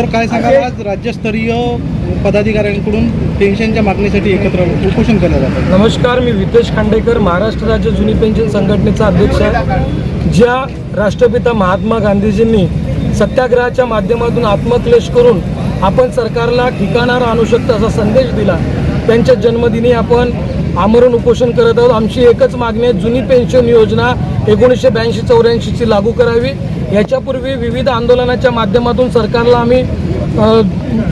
Sir काय सांगाल आज राज्यस्तरीय पदाधिकाऱ्यांकडून पेन्शनच्या मागणीसाठी एकत्र उपोषण केलं जातं? नमस्कार मी वितेश खांडेकर महाराष्ट्र राज्य जुनी पेन्शन संघटनेचा अध्यक्ष. आहे ज्या राष्ट्रपिता महात्मा गांधीजींनी सत्याग्रहाच्या माध्यमातून आत्मक्लेश करून आपण सरकारला ठिकाणावर आणू शकतो असा संदेश दिला त्यांच्या जन्मदिनी आपण आमरण उपोषण करत आहोत. आमची एकच मागणी आहे जुनी पेन्शन योजना एकोणीसशे ब्याऐंशी चौऱ्याऐंशीची लागू करावी. याच्यापूर्वी विविध आंदोलनाच्या माध्यमातून सरकारला आम्ही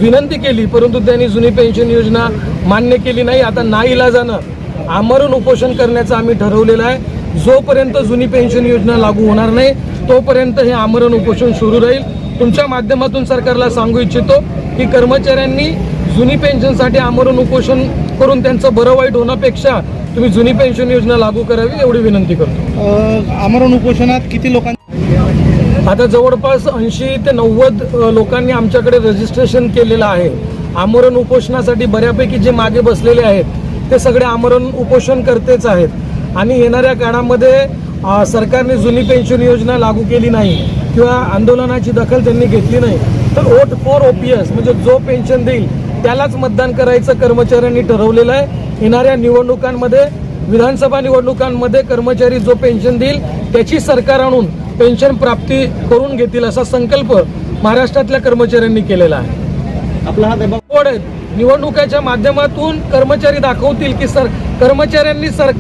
विनंती केली परंतु त्यांनी जुनी पेन्शन योजना मान्य केली नाही. आता नाईलाजानं आमरण उपोषण करण्याचं आम्ही ठरवलेलं आहे. जोपर्यंत जुनी पेन्शन योजना लागू होणार नाही तोपर्यंत हे आमरण उपोषण सुरू राहील. तुमच्या माध्यमातून सरकारला सांगू इच्छितो की कर्मचाऱ्यांनी जुनी पेन्शनसाठी आमरण उपोषण करून त्यांचं बरं वाईट होण्यापेक्षा तुम्ही जुनी पेन्शन योजना लागू करावी एवढी विनंती करतो. आमरण उपोषणात किती लोकांनी आता जवळपास ऐंशी ते नव्वद लोकांनी आमच्याकडे रजिस्ट्रेशन केलेलं आहे. आमरण उपोषणासाठी बऱ्यापैकी जे मागे बसलेले आहेत ते सगळे आमरण उपोषण करतेच आहेत. आणि येणाऱ्या काळामध्ये सरकारने जुनी पेन्शन योजना लागू केली नाही किंवा आंदोलनाची दखल त्यांनी घेतली नाही तर वोट फॉर ओपीएस म्हणजे जो पेन्शन देईल त्यालाच मतदान करायचं कर्मचाऱ्यांनी ठरवलेलं आहे. येणाऱ्या निवडणुकांमध्ये विधानसभा निवडणुकांमध्ये कर्मचारी जो पेन्शन देईल त्याची सरकार आणून पेन्शन प्राप्ती करून घेतील असा संकल्प महाराष्ट्रातल्या कर्मचाऱ्यांनी केलेला आहे. आपला हा दबाव आहेत निवडणुकाच्या माध्यमातून कर्मचारी दाखवतील की सर कर्मचाऱ्यांनी सर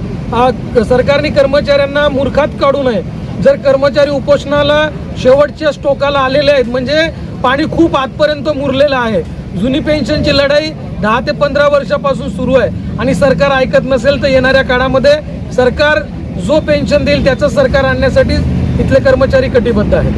सरकारने कर्मचाऱ्यांना मूर्खात काढू नये. जर कर्मचारी उपोषणाला शेवटच्या स्टोकाला आलेले आहेत म्हणजे पाणी खूप आतपर्यंत मुरलेलं आहे. जुनी पेन्शनची लढाई दहा ते पंधरा वर्षापासून सुरू आहे. आणि सरकार ऐकत नसेल तर येणाऱ्या काळामध्ये सरकार जो पेन्शन देईल त्याचं सरकार आणण्यासाठी इथले कर्मचारी कटिबद्ध आहेत.